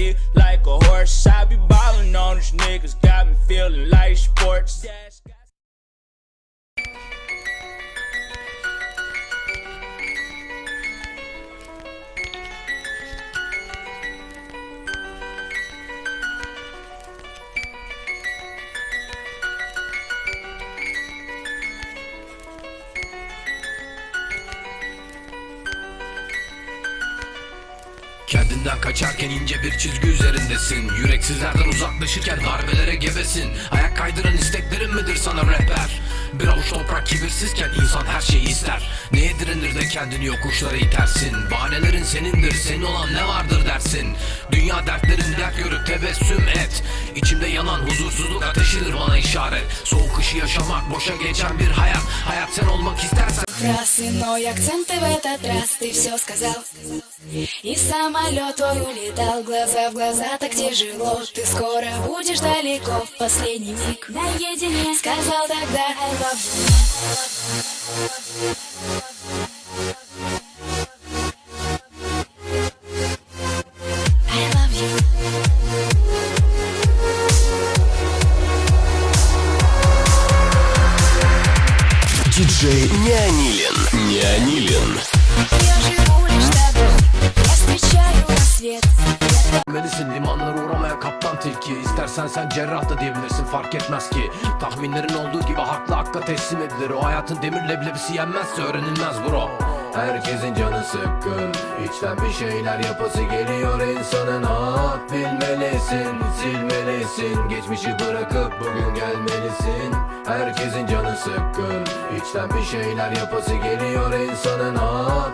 pussy like a horse. I be Kendinden kaçarken ince bir çizgi üzerindesin Yüreksizlerden uzaklaşırken darbelere gebesin Ayak kaydıran isteklerin midir sana rehber? Bir avuç toprak kibirsizken insan her şeyi ister Neye direnir de kendini yokuşlara itersin Bahanelerin senindir senin olan ne vardır dersin Dünya dertlerin dert görüp tebessüm et İçimde yanan huzursuzluk ateşidir bana işaret Soğuk kışı yaşamak boşa geçen bir hayat Hayat sen olmak istersen Раз иной акцент и в этот раз ты все сказал И самолет твой улетал глаза в глаза так тяжело. Ты скоро будешь далеко в последний миг. Наедине Сказал тогда I love you. Диджей Неонилин. Неонилин. Я живу Melisin limanlara uğramaya kaptan tilki. İstersen sen cerrah da diyebilirsin fark etmez ki. Tahminlerin olduğu gibi haklı hakka teslim edilir. O hayatın demir leblebisi yenmezse öğrenilmez bro. Herkesin canı sıkkın. İçten bir şeyler yapası geliyor. İnsanın ah Bilmelisin, silmelisin. Geçmişi bırakıp bugün gelmelisin. Herkesin canı sıkkın. İçten bir şeyler yapası geliyor. İnsanın ah